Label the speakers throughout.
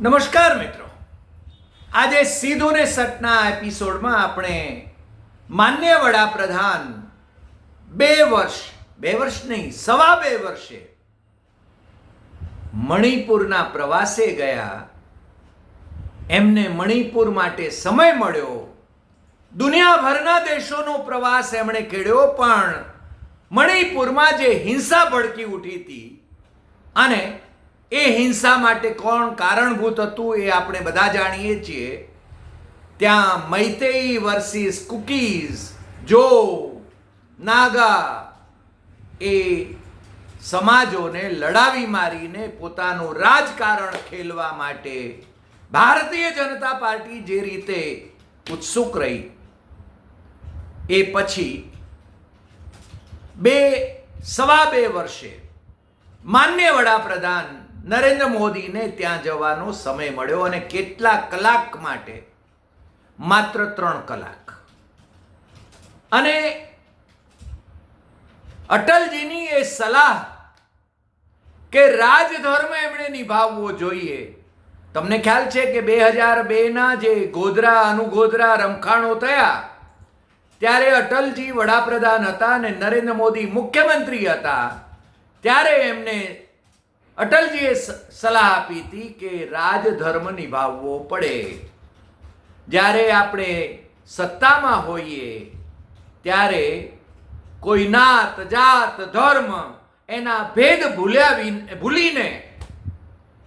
Speaker 1: નમસ્કાર મિત્રો. આજે સીધું ને સટના એપિસોડમાં આપણે માન્ય વડાપ્રધાન બે વર્ષ બે વર્ષ નહીં, સવા બે વર્ષે મણિપુરના પ્રવાસે ગયા. એમને મણિપુર માટે સમય મળ્યો. દુનિયાભરના દેશોનો પ્રવાસ એમણે ખેડ્યો પણ મણિપુરમાં જે હિંસા ભડકી ઉઠી હતી અને એ હિંસા માટે કોણ કારણભૂત હતું એ આપણે બધા જાણીએ છીએ. ત્યાં મૈતેઈ વર્સિસ કુકીઝ જો, નાગા એ સમાજોને લડાવી મારીને પોતાનું રાજકારણ ખેલવા માટે ભારતીય જનતા પાર્ટી જે રીતે ઉત્સુક રહી, એ પછી બે, સવા બે વર્ષે માન્ય વડાપ્રધાન નરેન્દ્ર મોદીને ત્યાં જવાનો સમય મળ્યો અને કેટલા કલાક માટે, માત્ર ત્રણ કલાક. અને અટલજીની એ સલાહ કે રાજધર્મ એમણે નિભાવવો જોઈએ. તમને ખ્યાલ છે કે બે હજાર બેના જે ગોધરા, અનુગોધરા રમખાણો થયા, ત્યારે અટલજી વડાપ્રધાન હતા અને નરેન્દ્ર મોદી મુખ્યમંત્રી હતા. ત્યારે એમને અટલજીએ સલાહ આપી હતી કે રાજધર્મ નિભાવવો પડે. જ્યારે આપણે સત્તામાં હોઈએ, ત્યારે કોઈ નાત જાત ધર્મ એના ભેદ ભૂલ્યા ભૂલીને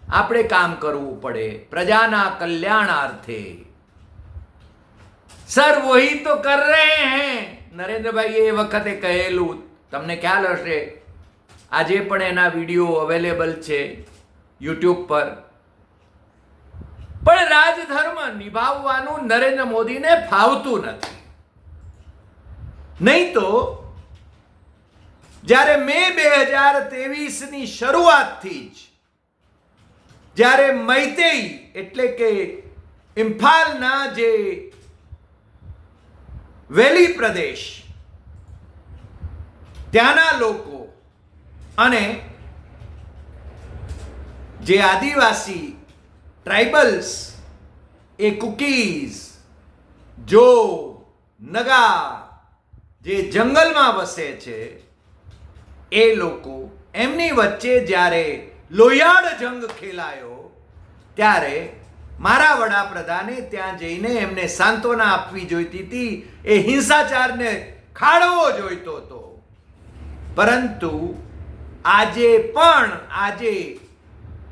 Speaker 1: આપણે કામ કરવું પડે પ્રજાના કલ્યાણાર્થે. સર વહી તો કર રહે હૈ. નરેન્દ્રભાઈ એ વખતે કહેલું, તમને ખ્યાલ હશે આજે પણ એના વીડિયો અવેલેબલ છે યુટ્યુબ પર. પણ રાજધર્મ નિભાવવાનું નરેન્દ્ર મોદીને ફાવતું નથી. નહીં તો જ્યારે મે બે હજાર ત્રેવીસની શરૂઆતથી જ જ્યારે મૈતેઈ એટલે કે ઇમ્ફાલના જે વેલી પ્રદેશ, ત્યાંના લોકો અને જે આદિવાસી ટ્રાઇબલ્સ એ કુકીઝ જો, નગા જે જંગલમાં વસે છે, એ લોકો એમની વચ્ચે જ્યારે લોહિયાળ જંગ ખેલાયો, ત્યારે મારા વડાપ્રધાને ત્યાં જઈને એમને સાંત્વના આપવી જોઈતી હતી. એ હિંસાચારને ખાળવો જોઈતો હતો. પરંતુ આજે પણ, આજે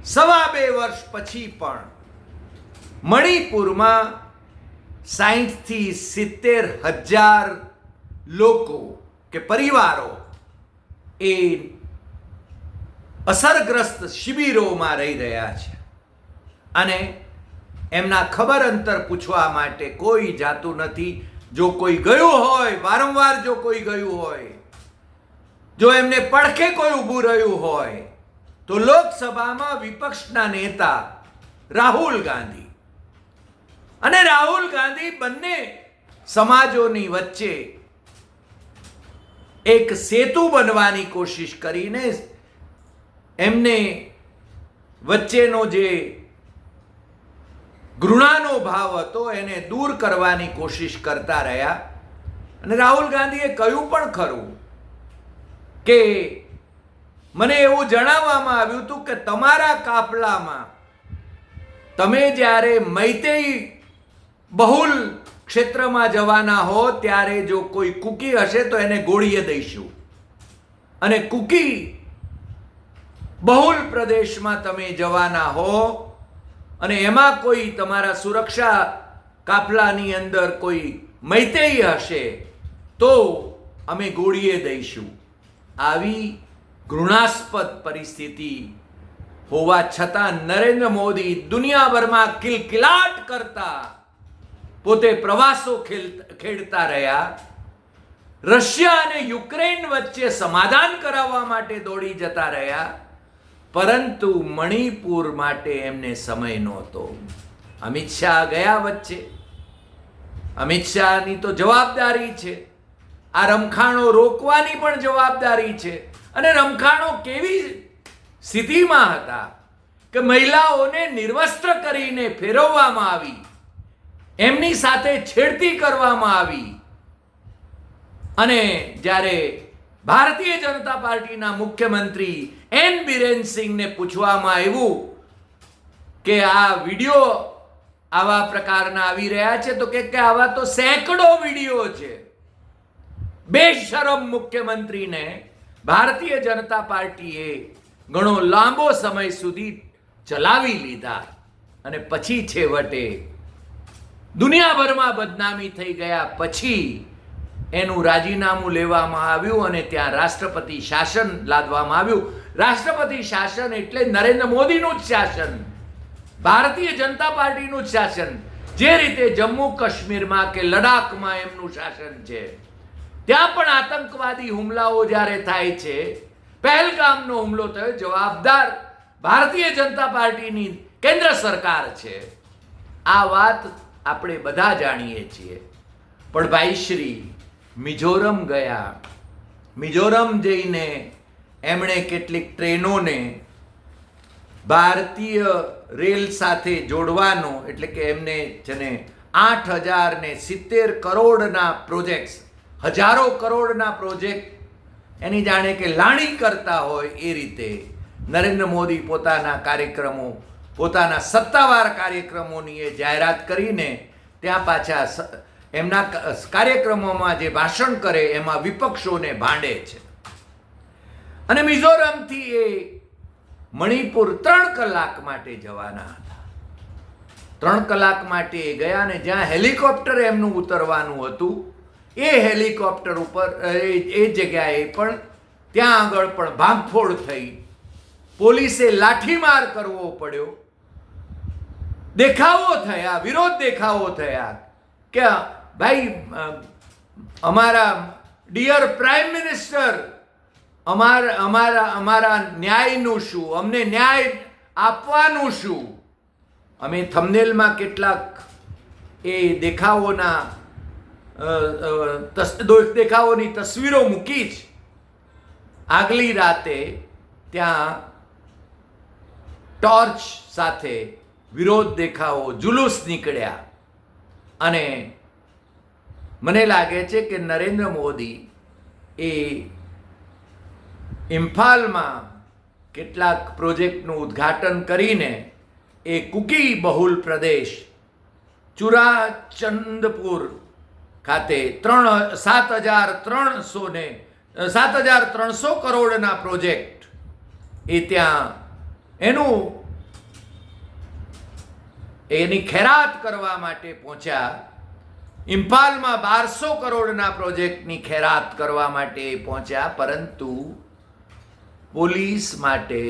Speaker 1: સવા બે વર્ષ પછી પણ મણિપુરમાં સાહીઠથી સિત્તેર હજાર લોકો કે પરિવારો એ અસરગ્રસ્ત શિબિરોમાં રહી રહ્યા છે. અને એમના ખબર અંતર પૂછવા માટે કોઈ જાતું નથી. જો કોઈ ગયું હોય, વારંવાર જો કોઈ ગયું હોય જો એમને પડખે કોઈ ઊભું રહ્યું હોય, તો લોકસભામાં વિપક્ષના નેતા રાહુલ ગાંધી. અને રાહુલ ગાંધી બંને સમાજોની વચ્ચે એક સેતુ બનવાની કોશિશ કરીને એમને વચ્ચેનો જે ઘૃણાનો ભાવ હતો એને દૂર કરવાની કોશિશ કરતા રહ્યા. અને રાહુલ ગાંધીએ કહ્યું પણ ખરું કે મને એવું જણાવવામાં આવ્યું હતું કે તમારા કાફલામાં તમે જ્યારે મૈતેઈ બહુલ ક્ષેત્રમાં જવાના હો, ત્યારે જો કોઈ કુકી હશે તો એને ગોળીએ દઈશું. અને કુકી બહુલ પ્રદેશમાં તમે જવાના હો, અને એમાં કોઈ તમારા સુરક્ષા કાફલાની અંદર કોઈ મૈતેય હશે, તો અમે ગોળીએ દઈશું. આવી ઘૃણાસ્પદ પરિસ્થિતિ હોવા છતાં નરેન્દ્ર મોદી દુનિયાભરમાં કિલકિલાટ કરતા પોતે પ્રવાસો ખેડતા રહ્યા. રશિયા અને યુક્રેન વચ્ચે સમાધાન કરાવવા માટે દોડી જતા રહ્યા. પરંતુ મણિપુર માટે એમને સમય નહોતો. અમિત શાહ ગયા વચ્ચે. અમિત શાહની તો જવાબદારી છે. આ રમખાણો રોકવાની પણ જવાબદારી છે. અને રમખાણો કેવી સ્થિતિમાં હતા કે મહિલાઓને નિર્વસ્ત્ર કરીને ફેરવવામાં આવી, એમની સાથે છેડતી કરવામાં આવી. અને જ્યારે ભારતીય જનતા પાર્ટીના મુખ્યમંત્રી એન બિરેન સિંહને પૂછવામાં આવ્યું કે આ વીડિયો આવા પ્રકારના આવી રહ્યા છે, તો કે આવા તો સેંકડો વીડિયો છે. બેશરમ મુખ્યમંત્રીને ભારતીય જનતા પાર્ટીએ ઘણો લાંબો સમય સુધી ચલાવી લીધા અને પછી છેવટે દુનિયાભરમાં બદનામી થઈ ગયા પછી એનું રાજીનામું લેવામાં આવ્યું અને ત્યાં રાષ્ટ્રપતિ શાસન લાદવામાં આવ્યું. રાષ્ટ્રપતિ શાસન એટલે નરેન્દ્ર મોદીનું જ શાસન. ભારતીય જનતા પાર્ટીનું જ શાસન. જે રીતે જમ્મુ કાશ્મીરમાં કે લડાખમાં એમનું શાસન છે. ત્યાં પણ આતંકવાદી હુમલાઓ જ્યારે થાય છે, પહેલગામનો હુમલો થયો, જવાબદાર ભારતીય જનતા પાર્ટીની કેન્દ્ર સરકાર છે. આ વાત આપણે બધા જાણીએ છીએ. પણ ભાઈ શ્રી મિઝોરમ ગયા. મિઝોરમ જઈને એમણે કેટલીક ટ્રેનોને ભારતીય રેલ સાથે જોડવાનો, એટલે કે એમને છે આઠ હજાર ને સિત્તેર કરોડના પ્રોજેક્ટ્સ હજારો કરોડના પ્રોજેક્ટ એની જાણે કે લાણી કરતા હોય એ રીતે નરેન્દ્ર મોદી પોતાના કાર્યક્રમો, પોતાના સત્તાવાર કાર્યક્રમોની એ જાહેરાત કરીને ત્યાં પાછા એમના કાર્યક્રમોમાં જે ભાષણ કરે એમાં વિપક્ષોને ભાંડે છે. અને મિઝોરમથી એ મણિપુર ત્રણ કલાક માટે જવાના હતા. ત્રણ કલાક માટે એ ગયા ને જ્યાં હેલિકોપ્ટર એમનું ઉતરવાનું હતું એ હેલિકોપ્ટર ઉપર એ જગ્યાએ પણ ત્યાં આગળ પણ ભાંગફોડ થઈ. પોલીસે લાઠીમાર કરવો પડ્યો. દેખાવો થયા, વિરોધ દેખાવો થયા કે, ભાઈ અમારા ડિયર પ્રાઇમ મિનિસ્ટર, અમારા અમારા અમારા ન્યાયનું શું? અમને ન્યાય આપવાનું શું? અમે થમનેલમાં કેટલાક એ દેખાવોના દેખાવોની તસવીરો મૂકી જ આગલી રાતે ત્યાં ટોર્ચ સાથે વિરોધ દેખાવો, જુલુસ નીકળ્યા. અને મને લાગે છે કે નરેન્દ્ર મોદી એ ઇમ્ફાલમાં કેટલાક પ્રોજેક્ટનું ઉદ્ઘાટન કરીને એ કુકી બહુલ પ્રદેશ, ચુરાચંદપુર ખાતે ત્રણ, સાત હજાર ત્રણસો ને, સાત હજાર ત્રણસો કરોડના પ્રોજેક્ટ. એ ત્યાં એનું એની ખેરાત કરવા માટે પહોંચ્યા. ઇમ્ફાલમાં બારસો કરોડના પ્રોજેક્ટની ખેરાત કરવા માટે પહોંચ્યા, પરંતુ પોલીસ માટે,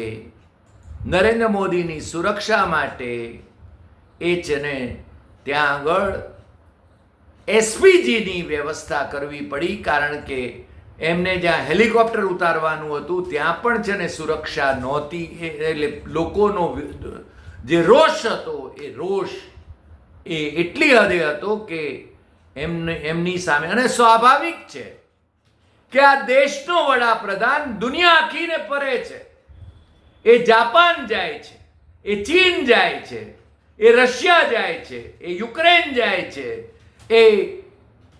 Speaker 1: નરેન્દ્ર મોદીની સુરક્ષા માટે એ છે ને ત્યાં આગળ એસપીજીની વ્યવસ્થા કરવી પડી કારણ કે એમને જ્યાં હેલિકોપ્ટર ઉતારવાનું હતું, ત્યાં પણ છે ને સુરક્ષા નહોતી એટલે લોકોનો જે રોષ હતો, એ રોષ એ એટલી હદે હતો કે એમને, એમની સામે, અને સ્વાભાવિક છે કે આ દેશનો વડાપ્રધાન દુનિયા આખીને ફરે છે. એ જાપાન જાય છે, એ ચીન જાય છે, એ રશિયા જાય છે, એ યુક્રેન જાય છે એ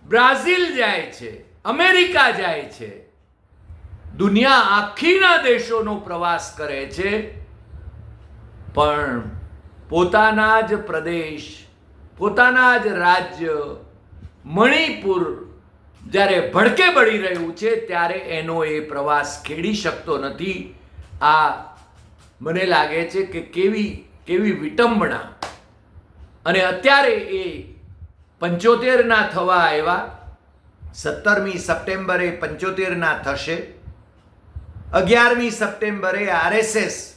Speaker 1: બ્રાઝિલ જાય છે, અમેરિકા જાય છે, દુનિયા આખીના દેશોનો પ્રવાસ કરે છે, પણ પોતાના જ પ્રદેશ, પોતાના જ રાજ્ય, મણિપુર જ્યારે ભડકે બળી રહ્યું છે, ત્યારે એનો એ પ્રવાસ ખેડી શકતો નથી. આ મને લાગે છે કે કેવી કેવી વિટંબણા. અને અત્યારે એ પંચોતેરના થવા આવ્યા. સત્તરમી સપ્ટેમ્બરે પંચોતેરના થશે. અગિયારમી સપ્ટેમ્બરે આરએસએસ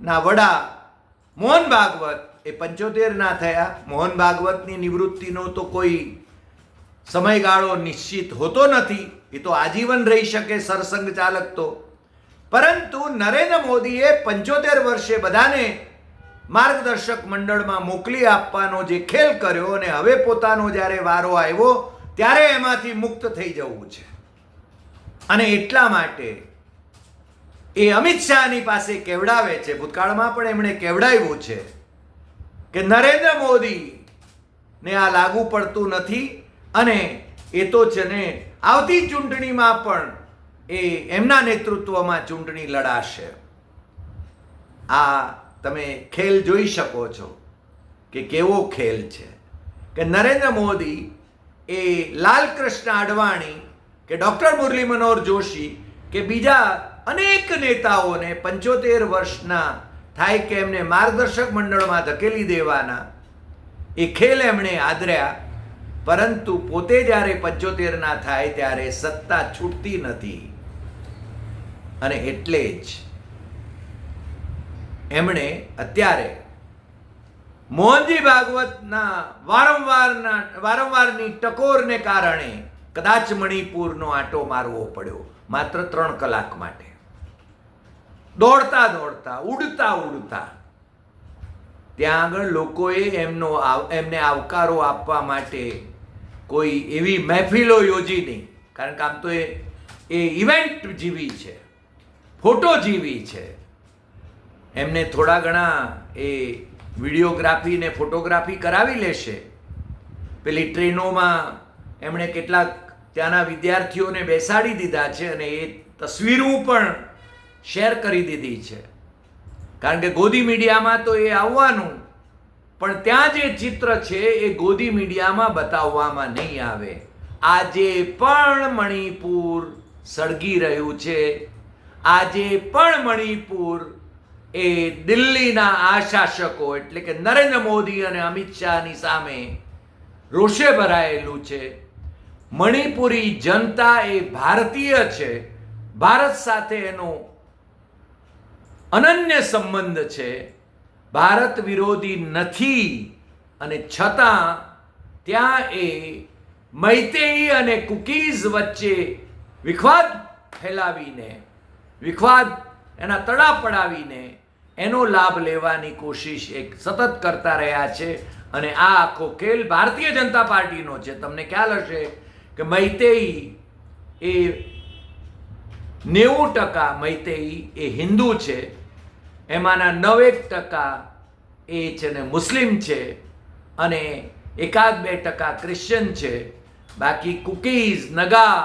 Speaker 1: ના વડા મોહન ભાગવત એ પંચોતેરના થયા. મોહન ભાગવતની નિવૃત્તિનો તો કોઈ સમયગાળો નિશ્ચિત હોતો નથી. એ તો આજીવન રહી શકે સરસંઘ ચાલક તો પરંતુ નરેન્દ્ર મોદીએ પંચોતેર વર્ષે બધાને માર્ગદર્શક મંડળમાં મોકલી આપવાનો જે ખેલ કર્યો અને હવે પોતાનો જ્યારે વારો આવ્યો, ત્યારે એમાંથી મુક્ત થઈ જવું છે. અને એટલા માટે એ અમિત શાહની પાસે કેવડાવે છે, ભૂતકાળમાં પણ એમણે કેવડાવ્યું છે કે નરેન્દ્ર મોદી ને આ લાગુ પડતું નથી અને એ તો છે ને આવતી ચૂંટણીમાં પણ એ એમના નેતૃત્વમાં ચૂંટણી લડાશે. આ તમે ખેલ જોઈ શકો છો કે કેવો ખેલ છે. કે નરેન્દ્ર મોદી એ લાલકૃષ્ણ અડવાણી કે ડૉક્ટર મુરલી મનોહર જોશી કે બીજા અનેક નેતાઓને પંચોતેર વર્ષના થાય કે એમને માર્ગદર્શક મંડળમાં ધકેલી દેવાના, એ ખેલ એમણે આદર્યા. પરંતુ પોતે જ્યારે પંચોતેરના થાય ત્યારે સત્તા છૂટતી નથી. અને એટલે જ એમણે અત્યારે મોહનજી ભાગવતના વારંવારના, વારંવારની ટકોરને કારણે કદાચ મણિપુરનો આંટો મારવો પડ્યો, માત્ર ત્રણ કલાક માટે. દોડતા દોડતા, ઉડતા ઉડતા, ત્યાં આગળ લોકોએ એમનો એમને આવકારો આપવા માટે કોઈ એવી મહેફિલો યોજી નહીં. કારણ કે આમ તો એ ઇવેન્ટ જેવી છે ફોટો જેવી છે. એમને થોડા ઘણા એ વિડીયોગ્રાફી ને ફોટોગ્રાફી કરાવી લેશે. પેલી ટ્રેનોમાં એમણે કેટલાક ત્યાંના વિદ્યાર્થીઓને બેસાડી દીધા છે અને એ તસવીરો પણ શેર કરી દીધી છે. કારણ કે ગોદી મીડિયામાં તો એ આવવાનું, પણ ત્યાં જે ચિત્ર છે એ ગોદી મીડિયામાં બતાવવામાં નહીં આવે. આજે પણ મણિપુર સળગી રહ્યું છે. આજે પણ મણિપુર એ દિલ્હીના આ શાસકો એટલે કે નરેન્દ્ર મોદી અને અમિત શાહની સામે રોષે ભરાયેલું છે. મણિપુરી જનતા એ ભારતીય છે. ભારત સાથે એનો અનન્ય સંબંધ છે. ભારત વિરોધી નથી અને છતાં ત્યાં એ મૈતેઈ અને કુકીઝ વચ્ચે વિખવાદ ફેલાવીને, વિખવાદ એના તળા પડાવીને એનો લાભ લેવાની કોશિશ એક સતત કરતા રહ્યા છે અને આ આખો ખેલ ભારતીય જનતા પાર્ટીનો છે. તમને ખ્યાલ હશે કે મૈતેઈ એ નેવું ટકા મૈતેઈ એ હિન્દુ છે. એમાંના નવેક ટકા એ છે ને મુસ્લિમ છે અને એકાદ બે ટકા ક્રિશ્ચન છે. બાકી કુકીઝ, નગા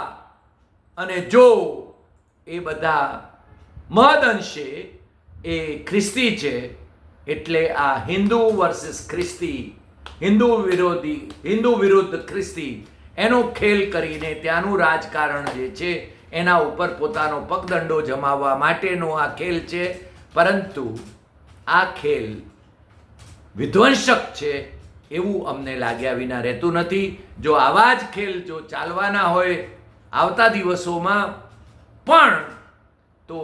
Speaker 1: અને જો એ બધા મહદઅંશે એ ખ્રિસ્તી છે. એટલે આ હિન્દુ વર્સિસ ખ્રિસ્તી, હિન્દુ વિરોધી, હિન્દુ વિરુદ્ધ ખ્રિસ્તી, એનો ખેલ કરીને ત્યાંનું રાજકારણ જે છે, એના ઉપર પોતાનો પગદંડો જમાવવા માટેનો આ ખેલ છે. પરંતુ આ ખેલ વિધ્વંસક છે એવું અમને લાગ્યા વિના રહેતું નથી. જો આવા જ ખેલ જો ચાલવાના હોય આવતા દિવસોમાં પણ તો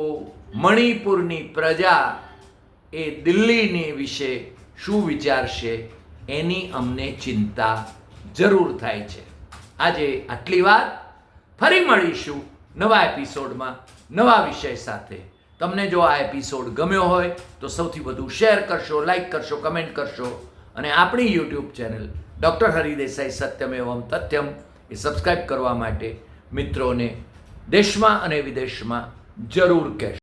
Speaker 1: મણિપુરની પ્રજા એ દિલ્હીની વિશે શું વિચારશે એની અમને ચિંતા જરૂર થાય છે. આજે આટલી વાત. ફરી મળીશું નવા એપિસોડમાં નવા વિષય સાથે. તમને જો આ એપિસોડ ગમ્યો હોય તો સૌથી વધુ શેર કરશો, લાઈક કરશો, કમેન્ટ કરશો અને આપણી યુટ્યુબ ચેનલ ડૉક્ટર હરિદેસાઈ સત્યમ એવમ તથ્યમ એ સબસ્ક્રાઈબ કરવા માટે મિત્રોને દેશમાં અને વિદેશમાં જરૂર કહેશો.